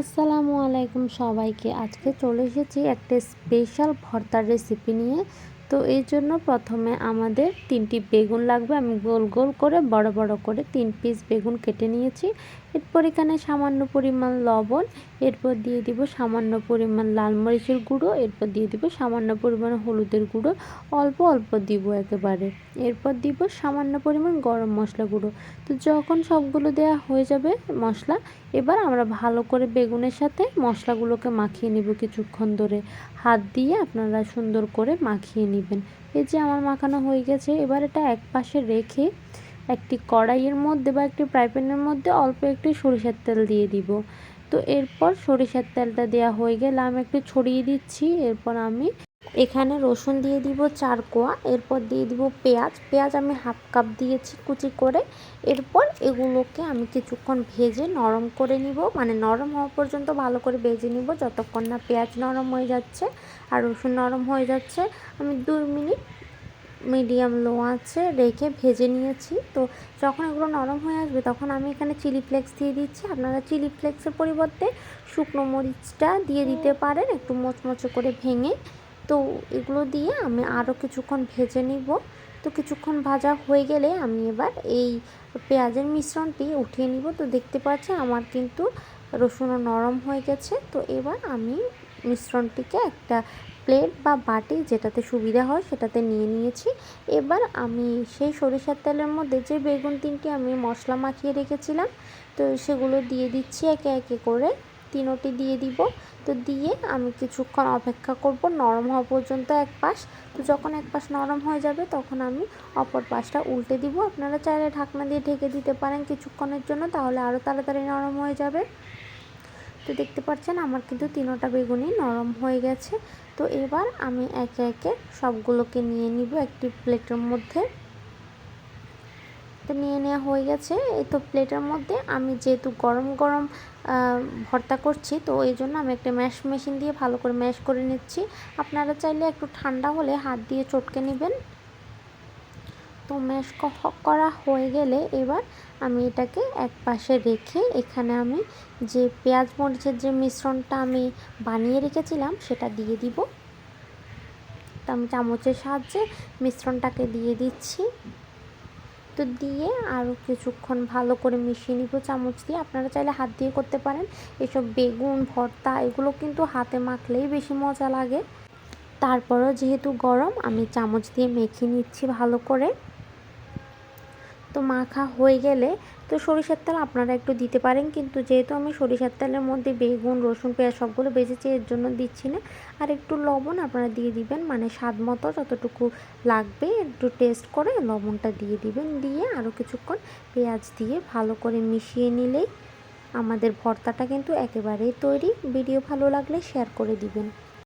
আসসালামু আলাইকুম সবাইকে। আজকে চলে এসেছি একটা স্পেশাল ভর্তার রেসিপি নিয়ে। তো এই জন্য প্রথমে আমাদের তিনটি বেগুন লাগবে। আমি গোল গোল করে, বড় বড় করে তিন পিস বেগুন কেটে নিয়েছি। এরপর এখানে সামান্য পরিমাণ লবণ, এরপর দিয়ে দিব সামান্য পরিমাণ লাল মরিচের গুঁড়ো, এরপর দিয়ে দিব সামান্য পরিমাণ হলুদের গুঁড়ো। অল্প অল্প দিব একেবারে। এরপর দিব সামান্য পরিমাণ গরম মশলা গুঁড়ো। তো যখন সবগুলো দেওয়া হয়ে যাবে মশলা, এবার আমরা ভালো করে বেগুনের সাথে মশলাগুলোকে মাখিয়ে নিব কিছুক্ষণ ধরে। হাত দিয়ে আপনারা সুন্দর করে মাখিয়ে নেবেন এই যে আমার মাখানো হয়ে গেছে, এবার এটা এক পাশে রেখে একটি কড়াইয়ের মধ্যে বা একটি ফ্রাই প্যানের মধ্যে অল্প একটি সরিষার তেল দিয়ে দিব। তো এরপর সরিষার তেলটা দেওয়া হয়ে গেলে আমি একটু ছড়িয়ে দিচ্ছি, এরপর আমি এখানে রসুন দিয়ে দিব চার কোয়া এরপর দিয়ে দিব পেঁয়াজ। পেঁয়াজ আমি হাফ কাপ দিয়েছি কুচি করে। এরপর এগুলোকে আমি কিছুক্ষণ ভেজে নরম করে নিব। মানে নরম হওয়া পর্যন্ত ভালো করে ভেজে নিব যতক্ষণ না পেঁয়াজ নরম হয়ে যাচ্ছে আর রসুন নরম হয়ে যাচ্ছে। আমি দুই মিনিট মিডিয়াম লো আছে রেখে ভেজে নিয়েছি। তো যখন এগুলো নরম হয়ে আসবে তখন আমি এখানে চিলি ফ্লেক্স দিয়ে দিচ্ছি। আপনারা চিলি ফ্লেক্সের পরিবর্তে শুকনো মরিচটা দিয়ে দিতে পারেন একটু মচমচে করে ভেঙে। তো এগুলো দিয়ে আমি আরও কিছুক্ষণ ভেজে নিব। তো কিছুক্ষণ ভাজা হয়ে গেলে আমি এবার এই পেঁয়াজের মিশ্রণটি উঠিয়ে নিব। তো দেখতে পাচ্ছি আমার কিন্তু রসুনও নরম হয়ে গেছে। তো এবার আমি মিশ্রণটিকে একটা প্লেট বা বাটি যেটাতে সুবিধা হয় সেটাতে নিয়ে নিয়েছি। এবার আমি সেই সরিষার তেলের মধ্যে যে বেগুন তিনটি আমি মশলা মাখিয়ে রেখেছিলাম, তো সেগুলো দিয়ে দিচ্ছি একে একে করে। তিনোটি দিয়ে দিব। তো দিয়ে আমি কিছুক্ষণ অপেক্ষা করব, নরম হওয়া পর্যন্ত এক পাশ। তো যখন এক পাশ নরম হয়ে যাবে, তখন আমি অপর পাশটা উল্টে দিব। আপনারা চাইলে ঢাকনা দিয়ে ঢেকে দিতে পারেন কিছুক্ষণের জন্য, তাহলে আরও তাড়াতাড়ি নরম হয়ে যাবে। তো দেখতে পাচ্ছেন, আমার কিন্তু তিনোটা বেগুনই নরম হয়ে গেছে। তো এবার আমি একে একে সবগুলোকে নিয়ে নিব একটি প্লেটের মধ্যে। তো নিয়ে নেওয়া হয়ে গেছে। এই তো প্লেটের মধ্যে আমি যেহেতু গরম গরম ভর্তা করছি, তো এই জন্য আমি একটা ম্যাশ মেশিন দিয়ে ভালো করে ম্যাশ করে নিচ্ছি। আপনারা চাইলে একটু ঠান্ডা হলে হাত দিয়ে চটকে নেবেন। তো ম্যাশ করা হয়ে গেলে এবার আমি এটাকে এক পাশে রেখে এখানে আমি যে পেঁয়াজ মরিচের যে মিশ্রণটা আমি বানিয়ে রেখেছিলাম, সেটা দিয়ে দিব। তো আমি চামচের সাহায্যে মিশ্রণটাকে দিয়ে দিচ্ছি। তো দিয়ে আরও কিছুক্ষণ ভালো করে মিশিয়ে নিব। চামচ দিয়ে আপনারা চাইলে হাত দিয়ে করতে পারেন। এসব বেগুন, ভর্তা এগুলো কিন্তু হাতে মাখলেই বেশি মজা লাগে। তারপরও যেহেতু গরম, আমি চামচ দিয়ে মেখে নিচ্ছি ভালো করে। তো মাখা হয়ে গেলে তো সরিষার তেল আপনারা একটু দিতে পারেন, কিন্তু যেহেতু আমি সরিষার তেলের মধ্যে বেগুন, রসুন, পেঁয়াজ সবগুলো বেজেছি এর জন্য দিচ্ছি না। আর একটু লবণ আপনারা দিয়ে দিবেন মানে স্বাদ মতো যতটুকু লাগবে একটু টেস্ট করে লবণটা দিয়ে দিবেন, দিয়ে আরও কিছুক্ষণ পেঁয়াজ দিয়ে ভালো করে মিশিয়ে নিলেই আমাদের ভর্তাটা কিন্তু একেবারেই তৈরি। ভিডিও ভালো লাগলে শেয়ার করে দিবেন।